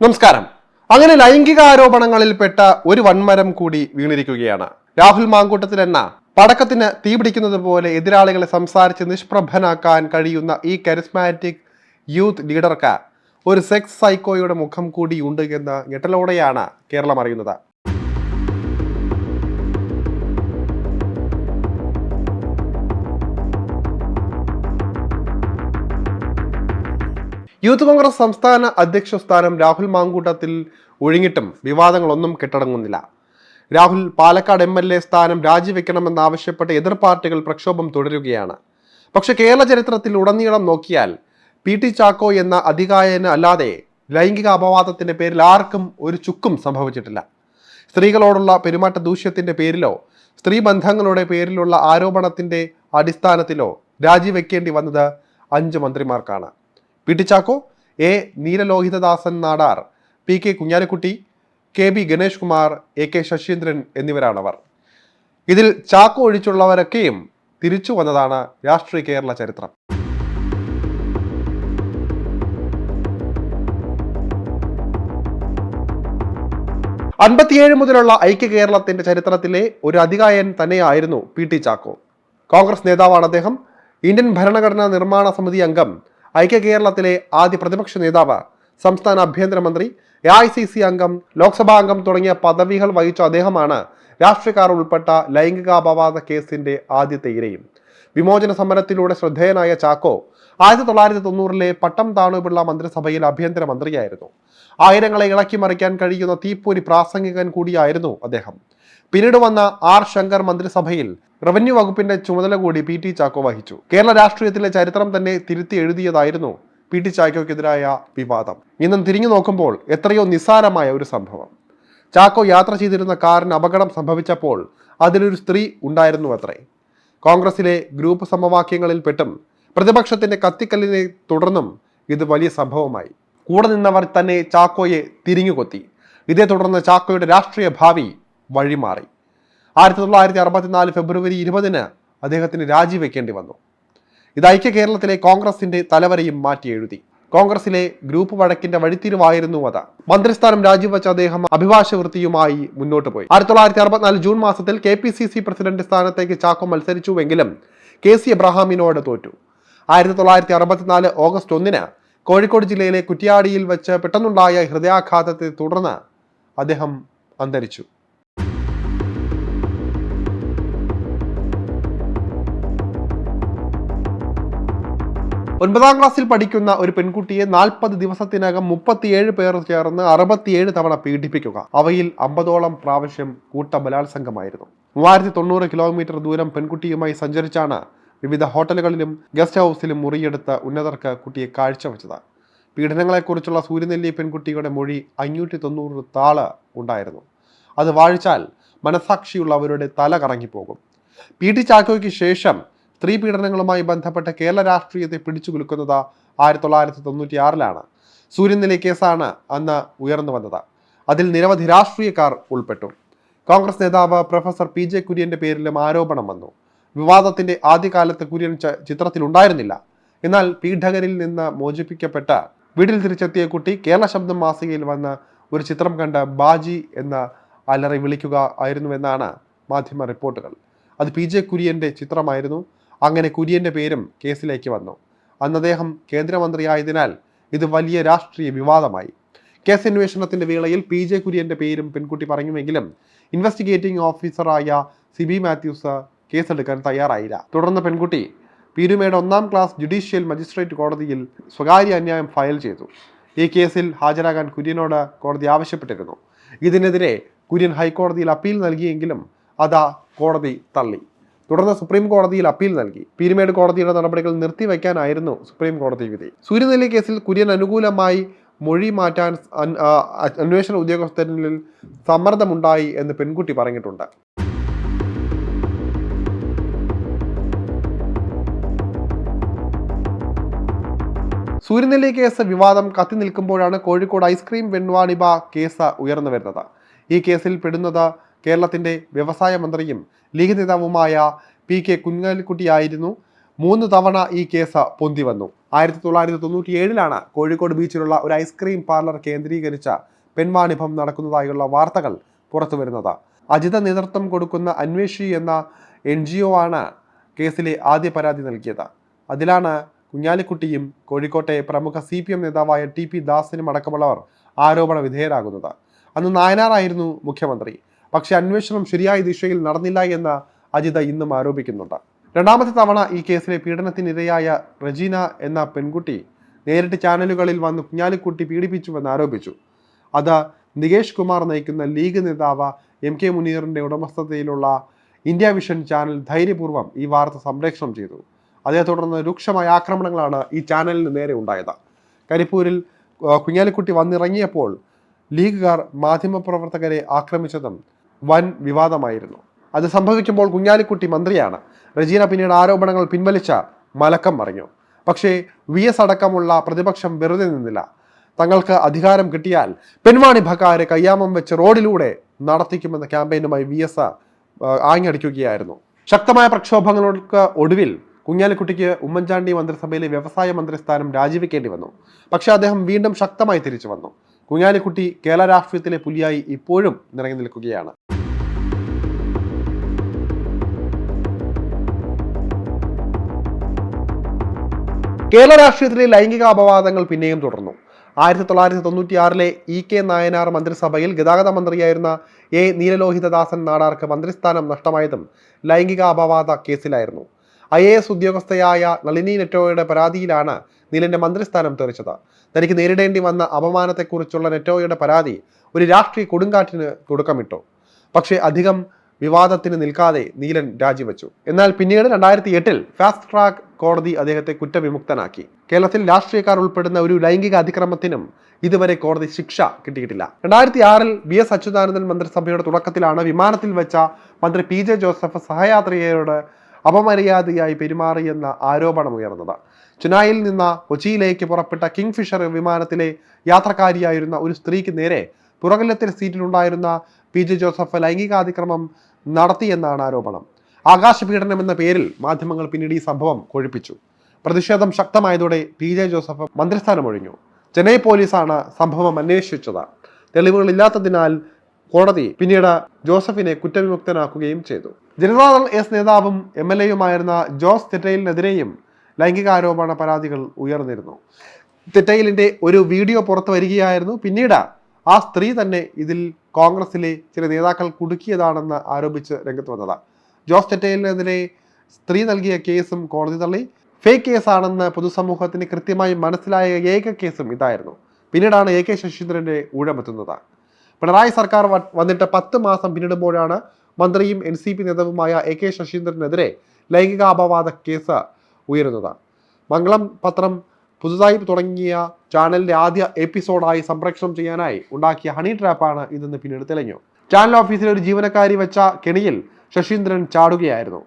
നമസ്കാരം. അങ്ങനെ ലൈംഗിക ആരോപണങ്ങളിൽപ്പെട്ട ഒരു വൻമരം കൂടി വീണിരിക്കുകയാണ്. രാഹുൽ മാങ്കൂട്ടത്തിൽ എന്ന പടക്കത്തിന് തീപിടിക്കുന്നത് പോലെ എതിരാളികളെ സംസാരിച്ച് നിഷ്പ്രഭനാക്കാൻ കഴിയുന്ന ഈ കരിസ്മാറ്റിക് യൂത്ത് ലീഡർക്ക് ഒരു സെക്സ് സൈക്കോയുടെ മുഖം കൂടി ഉണ്ട് എന്ന ഞെട്ടലോടെയാണ് കേരളം അറിയുന്നത്. യൂത്ത് കോൺഗ്രസ് സംസ്ഥാന അധ്യക്ഷ സ്ഥാനം രാഹുൽ മാങ്കൂട്ടത്തിൽ ഒഴിഞ്ഞിട്ടും വിവാദങ്ങളൊന്നും കെട്ടടങ്ങുന്നില്ല. Rahul Palakkad M L A സ്ഥാനം രാജിവെക്കണമെന്നാവശ്യപ്പെട്ട് എതിർ പാർട്ടികൾ പ്രക്ഷോഭം തുടരുകയാണ്. പക്ഷെ കേരള ചരിത്രത്തിൽ ഉടനീളം നോക്കിയാൽ പി ടി ചാക്കോ എന്ന അധികായന് അല്ലാതെ ലൈംഗിക അപവാദത്തിന്റെ പേരിൽ ആർക്കും ഒരു ചുക്കും സംഭവിച്ചിട്ടില്ല. സ്ത്രീകളോടുള്ള പെരുമാറ്റ ദൂഷ്യത്തിന്റെ പേരിലോ സ്ത്രീ ബന്ധങ്ങളുടെ പേരിലുള്ള ആരോപണത്തിന്റെ അടിസ്ഥാനത്തിലോ രാജിവെക്കേണ്ടി വന്നത് അഞ്ച് മന്ത്രിമാർക്കാണ്. P T Chacko A. Neelalohithadasan Nadar. P. K. Kunhalikutty K. B. Ganesh Kumar A. K. Saseendran എന്നിവരാണവർ. ഇതിൽ ചാക്കോ ഒഴിച്ചുള്ളവരൊക്കെയും തിരിച്ചു വന്നതാണ് രാഷ്ട്രീയ കേരള ചരിത്രം. അൻപത്തിയേഴ് മുതലുള്ള ഐക്യ കേരളത്തിന്റെ ചരിത്രത്തിലെ ഒരു അധികായൻ തന്നെയായിരുന്നു പി. ടി. ചാക്കോ. കോൺഗ്രസ് നേതാവാണ് അദ്ദേഹം. ഇന്ത്യൻ ഭരണഘടനാ നിർമ്മാണ സമിതി അംഗം ഐക്യ കേരളത്തിലെ ആദ്യ പ്രതിപക്ഷ നേതാവ് സംസ്ഥാന ആഭ്യന്തരമന്ത്രി എ ഐ സി സി അംഗം ലോക്സഭാ അംഗം തുടങ്ങിയ പദവികൾ വഹിച്ച അദ്ദേഹമാണ് രാഷ്ട്രീയക്കാർ ഉൾപ്പെട്ട ലൈംഗികാപവാദ കേസിന്റെ ആദ്യത്തെ ഇരയും. വിമോചന സമരത്തിലൂടെ ശ്രദ്ധേയനായ ചാക്കോ ആയിരത്തി തൊള്ളായിരത്തി തൊണ്ണൂറിലെ പട്ടം താണുപിള്ള മന്ത്രിസഭയിൽ ആഭ്യന്തര മന്ത്രിയായിരുന്നു ആയിരങ്ങളെ ഇളക്കി മറിക്കാൻ കഴിയുന്ന തീപ്പൊരി പ്രാസംഗികൻ കൂടിയായിരുന്നു അദ്ദേഹം. പിന്നീട് വന്ന ആർ ശങ്കർ മന്ത്രിസഭയിൽ റവന്യൂ വകുപ്പിന്റെ ചുമതല കൂടി പി ടി ചാക്കോ വഹിച്ചു. കേരള രാഷ്ട്രീയത്തിലെ ചരിത്രം തന്നെ തിരുത്തി എഴുതിയതായിരുന്നു പി ടി ചാക്കോയ്ക്കെതിരായ വിവാദം. ഇന്നും തിരിഞ്ഞു നോക്കുമ്പോൾ എത്രയോ നിസ്സാരമായ ഒരു സംഭവം. ചാക്കോ യാത്ര ചെയ്തിരുന്ന കാറിന് അപകടം സംഭവിച്ചപ്പോൾ അതിലൊരു സ്ത്രീ ഉണ്ടായിരുന്നു അത്രേ കോൺഗ്രസിലെ ഗ്രൂപ്പ് സമവാക്യങ്ങളിൽ പെട്ടും പ്രതിപക്ഷത്തിന്റെ കത്തിക്കല്ലിനെ തുടർന്നും ഇത് വലിയ സംഭവമായി. കൂടെ നിന്നവർ തന്നെ ചാക്കോയെ തിരിഞ്ഞുകൊത്തി. ഇതേ തുടർന്ന് ചാക്കോയുടെ രാഷ്ട്രീയ ഭാവി വഴിമാറി. ആയിരത്തി തൊള്ളായിരത്തി അറുപത്തിനാല് ഫെബ്രുവരി ഇരുപതിന് അദ്ദേഹത്തിന് രാജിവെക്കേണ്ടി വന്നു. ഇത് ഐക്യ കേരളത്തിലെ കോൺഗ്രസിന്റെ തലവരെയും മാറ്റി എഴുതി. കോൺഗ്രസിലെ ഗ്രൂപ്പ് വഴക്കിന്റെ വഴിത്തിരിവായിരുന്നു അത്. മന്ത്രിസ്ഥാനം രാജിവെച്ച അദ്ദേഹം അഭിഭാഷവൃത്തിയുമായി മുന്നോട്ട് പോയി. ആയിരത്തി തൊള്ളായിരത്തി അറുപത്തിനാല് ജൂൺ മാസത്തിൽ K P C C president സ്ഥാനത്തേക്ക് ചാക്കോ മത്സരിച്ചുവെങ്കിലും കെ സി എബ്രഹാമിനോട് തോറ്റു. ആയിരത്തി തൊള്ളായിരത്തി അറുപത്തിനാല് ഓഗസ്റ്റ് ഒന്നിന് കോഴിക്കോട് ജില്ലയിലെ കുറ്റിയാടിയിൽ വെച്ച് പെട്ടെന്നുണ്ടായ ഹൃദയാഘാതത്തെ തുടർന്ന് അദ്ദേഹം അന്തരിച്ചു. ഒൻപതാം ക്ലാസ്സിൽ പഠിക്കുന്ന ഒരു പെൺകുട്ടിയെ നാൽപ്പത് ദിവസത്തിനകം മുപ്പത്തിയേഴ് പേർ ചേർന്ന് അറുപത്തിയേഴ് തവണ പീഡിപ്പിക്കുക. അവയിൽ അമ്പതോളം പ്രാവശ്യം കൂട്ട ബലാത്സംഗമായിരുന്നു മൂവായിരത്തി തൊണ്ണൂറ് കിലോമീറ്റർ ദൂരം പെൺകുട്ടിയുമായി സഞ്ചരിച്ചാണ് വിവിധ ഹോട്ടലുകളിലും ഗസ്റ്റ് ഹൗസിലും മുറിയെടുത്ത ഉന്നതർക്ക് കുട്ടിയെ കാഴ്ചവെച്ചത് പീഡനങ്ങളെക്കുറിച്ചുള്ള സൂര്യനെല്ലി പെൺകുട്ടിയുടെ മൊഴി അഞ്ഞൂറ്റി തൊണ്ണൂറ് താൾ ഉണ്ടായിരുന്നു. അത് വാഴിച്ചാൽ മനസാക്ഷിയുള്ളവരുടെ തല കറങ്ങിപ്പോകും. പി ടി ചാക്കോയ്ക്ക് ശേഷം സ്ത്രീ പീഡനങ്ങളുമായി ബന്ധപ്പെട്ട കേരള രാഷ്ട്രീയത്തെ പിടിച്ചു കുലുക്കുന്നത് ആയിരത്തി തൊള്ളായിരത്തി തൊണ്ണൂറ്റി ആറിലാണ് സൂര്യനെല്ലി കേസാണ് അന്ന് ഉയർന്നു വന്നത്. അതിൽ നിരവധി രാഷ്ട്രീയക്കാർ ഉൾപ്പെട്ടു. കോൺഗ്രസ് നേതാവ് പ്രൊഫസർ പി ജെ കുര്യന്റെ പേരിലും ആരോപണം വന്നു. വിവാദത്തിന്റെ ആദ്യകാലത്ത് കുര്യൻ ചിത്രത്തിലുണ്ടായിരുന്നില്ല. എന്നാൽ പീഡകരിൽ നിന്ന് മോചിപ്പിക്കപ്പെട്ട വീട്ടിൽ തിരിച്ചെത്തിയ കുട്ടി കേരള ശബ്ദം മാസികയിൽ വന്ന ഒരു ചിത്രം കണ്ട് ബാജി എന്ന അലറി വിളിക്കുക ആയിരുന്നുവെന്നാണ് മാധ്യമ റിപ്പോർട്ടുകൾ. അത് പി ജെ കുര്യന്റെ ചിത്രമായിരുന്നു. അങ്ങനെ കുര്യന്റെ പേരും കേസിലേക്ക് വന്നു. അന്ന് അദ്ദേഹം കേന്ദ്രമന്ത്രിയായതിനാൽ ഇത് വലിയ രാഷ്ട്രീയ വിവാദമായി. കേസ് അന്വേഷണത്തിന്റെ വേളയിൽ പി ജെ കുര്യന്റെ പേരും പെൺകുട്ടി പറഞ്ഞുവെങ്കിലും ഇൻവെസ്റ്റിഗേറ്റിംഗ് ഓഫീസറായ സിബി മാത്യൂസ് കേസെടുക്കാൻ തയ്യാറായില്ല. തുടർന്ന് പെൺകുട്ടി പീരുമേട് ഒന്നാം ക്ലാസ് ജുഡീഷ്യൽ മജിസ്ട്രേറ്റ് കോടതിയിൽ സ്വകാര്യ അന്യായം ഫയൽ ചെയ്തു. ഈ കേസിൽ ഹാജരാകാൻ കുര്യനോട് കോടതി ആവശ്യപ്പെട്ടിരുന്നു. ഇതിനെതിരെ കുര്യൻ ഹൈക്കോടതിയിൽ അപ്പീൽ നൽകിയെങ്കിലും അതാ കോടതി തള്ളി. തുടർന്ന് സുപ്രീം കോടതിയിൽ അപ്പീൽ നൽകി. പീരുമേട് കോടതിയുടെ നടപടികൾ നിർത്തിവെക്കാനായിരുന്നു സുപ്രീം കോടതി വിധി. സൂര്യനെല്ലി കേസിൽ കുര്യൻ അനുകൂലമായി മൊഴി മാറ്റാൻ അന്വേഷണ ഉദ്യോഗസ്ഥരിൽ സമ്മർദ്ദമുണ്ടായി എന്ന് പെൺകുട്ടി പറഞ്ഞിട്ടുണ്ട്. സൂര്യനെല്ലി കേസ് വിവാദം കത്തി നിൽക്കുമ്പോഴാണ് കോഴിക്കോട് ഐസ്ക്രീം വെൺവാണിബ കേസ് ഉയർന്നു വരുന്നത്. ഈ കേസിൽ പെടുന്നത് കേരളത്തിന്റെ വ്യവസായ മന്ത്രിയും ലീഗ് നേതാവുമായ പി കെ കുഞ്ഞാലിക്കുട്ടിയായിരുന്നു. മൂന്ന് തവണ ഈ കേസ് പൊന്തി വന്നു. ആയിരത്തി തൊള്ളായിരത്തി തൊണ്ണൂറ്റി ഏഴിലാണ് കോഴിക്കോട് ബീച്ചിലുള്ള ഒരു ഐസ്ക്രീം പാർലർ കേന്ദ്രീകരിച്ച പെൺവാണിഭം നടക്കുന്നതായുള്ള വാർത്തകൾ പുറത്തു വരുന്നത്. അജിത നേതൃത്വം കൊടുക്കുന്ന അന്വേഷി എന്ന എൻ ജി ഒ ആണ് കേസിലെ ആദ്യ പരാതി നൽകിയത്. അതിലാണ് കുഞ്ഞാലിക്കുട്ടിയും കോഴിക്കോട്ടെ പ്രമുഖ സി പി എം നേതാവായ ടി പി ദാസിനും അടക്കമുള്ളവർ ആരോപണ വിധേയരാകുന്നത്. അന്ന് നായനാറായിരുന്നു മുഖ്യമന്ത്രി. പക്ഷെ അന്വേഷണം ശരിയായ ദിശയിൽ നടന്നില്ല എന്ന് അജിത ഇന്നും ആരോപിക്കുന്നുണ്ട്. രണ്ടാമത്തെ തവണ ഈ കേസിലെ പീഡനത്തിനിരയായ റജീന എന്ന പെൺകുട്ടി നേരിട്ട് ചാനലുകളിൽ വന്ന് കുഞ്ഞാലിക്കുട്ടി പീഡിപ്പിച്ചുവെന്ന് ആരോപിച്ചു. അത് നികേഷ് കുമാർ നയിക്കുന്ന ലീഗ് നേതാവ് എം കെ മുനീറിന്റെ ഉടമസ്ഥതയിലുള്ള ഇന്ത്യ വിഷൻ ചാനൽ ധൈര്യപൂർവം ഈ വാർത്ത സംപ്രേക്ഷണം ചെയ്തു. അതേ തുടർന്ന് രൂക്ഷമായ ആക്രമണങ്ങളാണ് ഈ ചാനലിന് നേരെ ഉണ്ടായത്. കരിപ്പൂരിൽ കുഞ്ഞാലിക്കുട്ടി വന്നിറങ്ങിയപ്പോൾ ലീഗുകാർ മാധ്യമപ്രവർത്തകരെ ആക്രമിച്ചതും വൻ വിവാദമായിരുന്നു. അത് സംഭവിക്കുമ്പോൾ കുഞ്ഞാലിക്കുട്ടി മന്ത്രിയാണ്. റജീന പിന്നീട് ആരോപണങ്ങൾ പിൻവലിച്ച മലക്കം മറിഞ്ഞു. പക്ഷേ വി എസ് അടക്കമുള്ള പ്രതിപക്ഷം വെറുതെ നിന്നില്ല. തങ്ങൾക്ക് അധികാരം കിട്ടിയാൽ പെൺവാണി ഭക്കാരെ കയ്യാമം വെച്ച് റോഡിലൂടെ നടത്തിക്കുമെന്ന ക്യാമ്പയിനുമായി വി എസ് ആഞ്ഞടിക്കുകയായിരുന്നു ശക്തമായ പ്രക്ഷോഭങ്ങൾക്ക് ഒടുവിൽ കുഞ്ഞാലിക്കുട്ടിക്ക് ഉമ്മൻചാണ്ടി മന്ത്രിസഭയിലെ വ്യവസായ മന്ത്രിസ്ഥാനം രാജിവെക്കേണ്ടി വന്നു. പക്ഷേ അദ്ദേഹം വീണ്ടും ശക്തമായി തിരിച്ചു വന്നു. കുഞ്ഞാലിക്കുട്ടി കേരള രാഷ്ട്രീയത്തിലെ പുലിയായി ഇപ്പോഴും നിറങ്ങി നിൽക്കുകയാണ്. കേരള രാഷ്ട്രീയത്തിലെ ലൈംഗിക അപവാദങ്ങൾ പിന്നെയും തുടർന്നു. ആയിരത്തി തൊള്ളായിരത്തി തൊണ്ണൂറ്റി ആറിലെ ഇ കെ നായനാർ മന്ത്രിസഭയിൽ ഗതാഗത മന്ത്രിയായിരുന്ന എ നീലലോഹിതദാസൻ നാടാർക്ക് മന്ത്രിസ്ഥാനം നഷ്ടമായതും ലൈംഗിക അപവാദ കേസിലായിരുന്നു. ഐ എ എസ് ഉദ്യോഗസ്ഥയായ നളിനി നെറ്റോയുടെ പരാതിയിലാണ് നീലന്റെ മന്ത്രിസ്ഥാനം തെറിച്ചത്. തനിക്ക് നേരിടേണ്ടി വന്ന അപമാനത്തെക്കുറിച്ചുള്ള നെറ്റോയുടെ പരാതി ഒരു രാഷ്ട്രീയ കൊടുങ്കാറ്റിന് തുടക്കമിട്ടു. പക്ഷേ അധികം വിവാദത്തിന് നിൽക്കാതെ നീലൻ രാജിവെച്ചു. എന്നാൽ പിന്നീട് രണ്ടായിരത്തി എട്ടിൽ ഫാസ്റ്റ് ട്രാക്ക് കോടതി അദ്ദേഹത്തെ കുറ്റവിമുക്തനാക്കി. കേരളത്തിൽ രാഷ്ട്രീയക്കാർ ഉൾപ്പെടുന്ന ഒരു ലൈംഗിക അതിക്രമത്തിനും ഇതുവരെ കോടതി ശിക്ഷ കിട്ടിയിട്ടില്ല. രണ്ടായിരത്തി ആറിൽ ബി എസ് അച്യുതാനന്ദൻ മന്ത്രിസഭയുടെ തുടക്കത്തിലാണ് വിമാനത്തിൽ വെച്ച മന്ത്രി പി ജെ ജോസഫ് സഹയാത്രികയോട് അപമര്യാദയായി പെരുമാറിയെന്ന ആരോപണമുയർന്നത് ചെന്നൈയിൽ നിന്ന് കൊച്ചിയിലേക്ക് പുറപ്പെട്ട കിങ്ഫിഷർ വിമാനത്തിലെ യാത്രക്കാരിയായിരുന്ന ഒരു സ്ത്രീക്ക് നേരെ പുറകിലത്തെ സീറ്റിലുണ്ടായിരുന്ന പി ജെ ജോസഫ് ലൈംഗികാതിക്രമം നടത്തിയെന്നാണ് ആരോപണം. ആകാശപീഡനം എന്ന പേരിൽ മാധ്യമങ്ങൾ പിന്നീട് ഈ സംഭവം കൊഴിപ്പിച്ചു. പ്രതിഷേധം ശക്തമായതോടെ പി ജെ ജോസഫ് മന്ത്രിസ്ഥാനം ഒഴിഞ്ഞു. ചെന്നൈ പോലീസാണ് സംഭവം അന്വേഷിച്ചത്. തെളിവുകളില്ലാത്തതിനാൽ കോടതി പിന്നീട് ജോസഫിനെ കുറ്റവിമുക്തനാക്കുകയും ചെയ്തു. ജനതാദൾ എസ് നേതാവും എം എൽ എയുമായിരുന്ന ജോസ് തെറ്റയിലിനെതിരെയും ലൈംഗികാരോപണ പരാതികൾ ഉയർന്നിരുന്നു. തെറ്റയിലിന്റെ ഒരു വീഡിയോ പുറത്തു വരികയായിരുന്നു. പിന്നീട് ആ സ്ത്രീ തന്നെ ഇതിൽ കോൺഗ്രസിലെ ചില നേതാക്കൾ കുടുക്കിയതാണെന്ന് ആരോപിച്ച് രംഗത്ത് വന്നത്. ജോസ് തെറ്റയിലിനെതിരെ സ്ത്രീ നൽകിയ കേസും കോടതി തള്ളി. ഫേക്ക് കേസാണെന്ന് പൊതുസമൂഹത്തിന് കൃത്യമായി മനസ്സിലായ ഏക കേസും ഇതായിരുന്നു. പിന്നീടാണ് എ കെ ശശീന്ദ്രന്റെ ഊഴമെത്തുന്നത്. പിണറായി സർക്കാർ വന്നിട്ട് പത്ത് മാസം പിന്നിടുമ്പോഴാണ് മന്ത്രിയും എൻ സി പി നേതാവുമായ എ കെ ശശീന്ദ്രനെതിരെ ലൈംഗിക അപവാദ കേസ് ഉയരുന്നതാണ്. മംഗളം പത്രം പുതുതായി തുടങ്ങിയ ചാനലിന്റെ ആദ്യ എപ്പിസോഡായി സംപ്രേക്ഷണം ചെയ്യാനായി ഉണ്ടാക്കിയ ഹണി ട്രാപ്പാണ് ഇതെന്ന് പിന്നീട് തെളിഞ്ഞു. ചാനൽ ഓഫീസിലെ ഒരു ജീവനക്കാരി വെച്ച കെണിയിൽ ശശീന്ദ്രൻ ചാടുകയായിരുന്നു.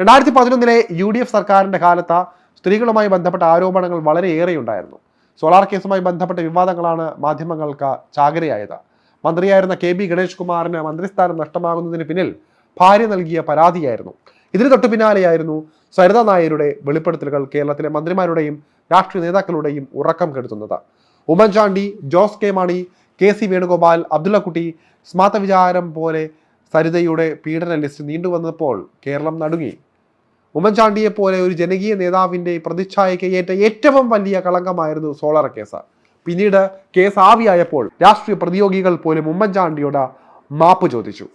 രണ്ടായിരത്തി പതിനൊന്നിലെ യു ഡി എഫ് സർക്കാരിന്റെ കാലത്ത് സ്ത്രീകളുമായി ബന്ധപ്പെട്ട ആരോപണങ്ങൾ വളരെയേറെ ഉണ്ടായിരുന്നു സോളാർ കേസുമായി ബന്ധപ്പെട്ട വിവാദങ്ങളാണ് മാധ്യമങ്ങൾക്ക് ചാകരയായത്. മന്ത്രിയായിരുന്ന കെ ബി ഗണേഷ് കുമാറിന് മന്ത്രിസ്ഥാനം നഷ്ടമാകുന്നതിന് പിന്നിൽ ഭാര്യ നൽകിയ പരാതിയായിരുന്നു. ഇതിന് തൊട്ടു പിന്നാലെയായിരുന്നു സരിത നായരുടെ വെളിപ്പെടുത്തലുകൾ കേരളത്തിലെ മന്ത്രിമാരുടെയും രാഷ്ട്രീയ നേതാക്കളുടെയും ഉറക്കം കെടുത്തുന്നത്. Oommen Chandy Jose K Mani K C Venugopal Abdullakutty സ്മാർത്ത വിചാരം പോലെ സരിതയുടെ പീഡന ലിസ്റ്റ് നീണ്ടുവന്നപ്പോൾ കേരളം നടുങ്ങി. ഉമ്മൻചാണ്ടിയെ പോലെ ഒരു ജനകീയ നേതാവിന്റെ പ്രതിച്ഛായയ്ക്ക് ഏറ്റ ഏറ്റവും വലിയ കളങ്കമായിരുന്നു സോളാർ കേസ്. പിന്നീട് കേസ് ആവിയായപ്പോൾ രാഷ്ട്രീയ പ്രതിയോഗികൾ പോലും ഉമ്മൻചാണ്ടിയുടെ മാപ്പ് ചോദിച്ചു.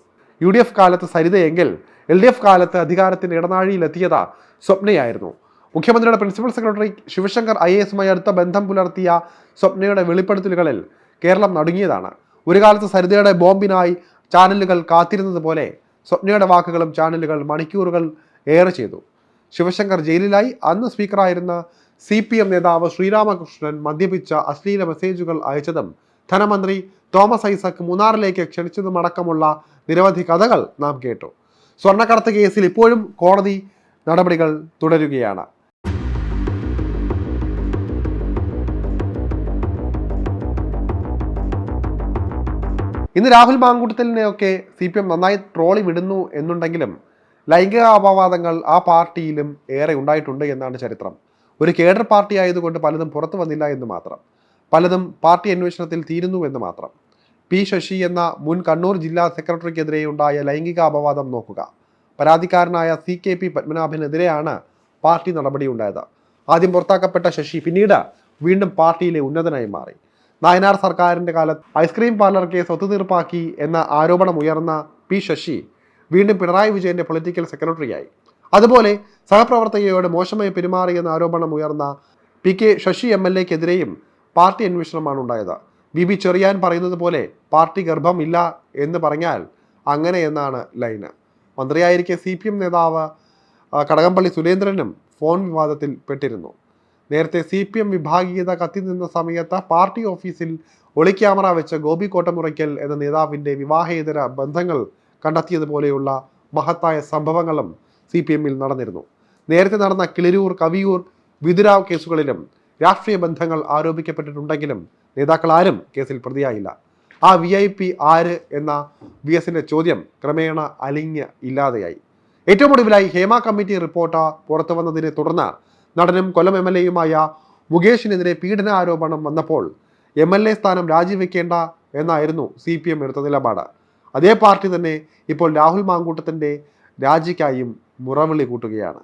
യു ഡി എഫ് കാലത്ത് സരിതയെങ്കിൽ എൽ ഡി എഫ് കാലത്ത് അധികാരത്തിന്റെ ഇടനാഴിയിലെത്തിയത് സ്വപ്നയായിരുന്നു. മുഖ്യമന്ത്രിയുടെ principal secretary Sivasankar I A എസുമായി അടുത്ത ബന്ധം പുലർത്തിയ സ്വപ്നയുടെ വെളിപ്പെടുത്തലുകളിൽ കേരളം നടുങ്ങിയതാണ്. ഒരു കാലത്ത് സരിതയുടെ ബോംബിനായി ചാനലുകൾ കാത്തിരുന്നത് പോലെ സ്വപ്നയുടെ വാക്കുകളും ചാനലുകൾ മണിക്കൂറുകൾ ഏറെ ചെയ്തു. ശിവശങ്കർ ജയിലിലായി. അന്ന് സ്പീക്കറായിരുന്ന സി പി എം നേതാവ് ശ്രീരാമകൃഷ്ണൻ മദ്യപിച്ച അശ്ലീല മെസ്സേജുകൾ അയച്ചതും ധനമന്ത്രി തോമസ് ഐസക് മൂന്നാറിലേക്ക് ക്ഷണിച്ചതുമടക്കമുള്ള നിരവധി കഥകൾ നാം കേട്ടു. സ്വർണക്കടത്ത് കേസിൽ ഇപ്പോഴും കോടതി നടപടികൾ തുടരുകയാണ്. ഇന്ന് രാഹുൽ മാങ്കുട്ടത്തിലിനെയൊക്കെ സി പി എം നന്നായി ട്രോളി വിടുന്നു എന്നുണ്ടെങ്കിലും ലൈംഗിക അപവാദങ്ങൾ ആ പാർട്ടിയിലും ഏറെ ഉണ്ടായിട്ടുണ്ട് എന്നാണ് ചരിത്രം. ഒരു കേഡർ പാർട്ടി ആയതുകൊണ്ട് പലതും പുറത്തു വന്നില്ല എന്ന് മാത്രം. പലതും പാർട്ടി അന്വേഷണത്തിൽ തീരുന്നു എന്ന് മാത്രം. പി ശശി എന്ന മുൻ കണ്ണൂർ ജില്ലാ സെക്രട്ടറിക്കെതിരെ ഉണ്ടായ ലൈംഗിക അപവാദം നോക്കുക. പരാതിക്കാരനായ സി കെ പി പത്മനാഭനെതിരെയാണ് പാർട്ടി നടപടി ഉണ്ടായത്. ആദ്യം പുറത്താക്കപ്പെട്ട ശശി പിന്നീട് വീണ്ടും പാർട്ടിയിലെ ഉന്നതനായി മാറി. നായനാർ സർക്കാരിന്റെ കാലത്ത് ഐസ്ക്രീം പാർലർ കേസ് ഒത്തുതീർപ്പാക്കി എന്ന ആരോപണം ഉയർന്ന പി ശശി വീണ്ടും പിണറായി വിജയന്റെ പൊളിറ്റിക്കൽ സെക്രട്ടറിയായി അതുപോലെ സഹപ്രവർത്തകയോട് മോശമായി പെരുമാറിയെന്ന ആരോപണം ഉയർന്ന P K Sasi M L എക്കെതിരെയും party അന്വേഷണമാണ് ഉണ്ടായത്. ബി ബി ചെറിയാൻ പറയുന്നത് പോലെ പാർട്ടി ഗർഭം ഇല്ല എന്ന് പറഞ്ഞാൽ അങ്ങനെ എന്നാണ് ലൈന്. മന്ത്രിയായിരിക്കെ സി പി എം നേതാവ് കടകംപള്ളി സുരേന്ദ്രനും ഫോൺ വിവാദത്തിൽ പെട്ടിരുന്നു. നേരത്തെ സി പി എം വിഭാഗീയത കത്തിനിന്ന സമയത്ത് പാർട്ടി ഓഫീസിൽ ഒളിക്യാമറ വെച്ച് ഗോപി കോട്ടമുറയ്ക്കൽ എന്ന നേതാവിന്റെ വിവാഹേതര ബന്ധങ്ങൾ കണ്ടെത്തിയതുപോലെയുള്ള മഹത്തായ സംഭവങ്ങളും സി പി എമ്മിൽ നടന്നിരുന്നു. നേരത്തെ നടന്ന കിളിരൂർ കവിയൂർ വിതുരാവ് കേസുകളിലും രാഷ്ട്രീയ ബന്ധങ്ങൾ ആരോപിക്കപ്പെട്ടിട്ടുണ്ടെങ്കിലും നേതാക്കൾ ആരും കേസിൽ പ്രതിയായില്ല. ആ വി ഐ പി ആര് എന്ന വി എസിന്റെ ചോദ്യം ക്രമേണ അലിഞ്ഞ് ഇല്ലാതെയായി. ഏറ്റവും ഒടുവിലായി ഹേമ കമ്മിറ്റി റിപ്പോർട്ട് പുറത്തു വന്നതിനെ തുടർന്ന് നടനും കൊല്ലം എം എൽ എയുമായ മുകേഷിനെതിരെ പീഡന ആരോപണം വന്നപ്പോൾ എം എൽ എ സ്ഥാനം രാജിവെക്കേണ്ട എന്നായിരുന്നു സി പി എം എടുത്ത നിലപാട്. അതേ പാർട്ടി തന്നെ ഇപ്പോൾ രാഹുൽ മാങ്കൂട്ടത്തിന്റെ രാജിക്കായും മുറവിളി കൂട്ടുകയാണ്.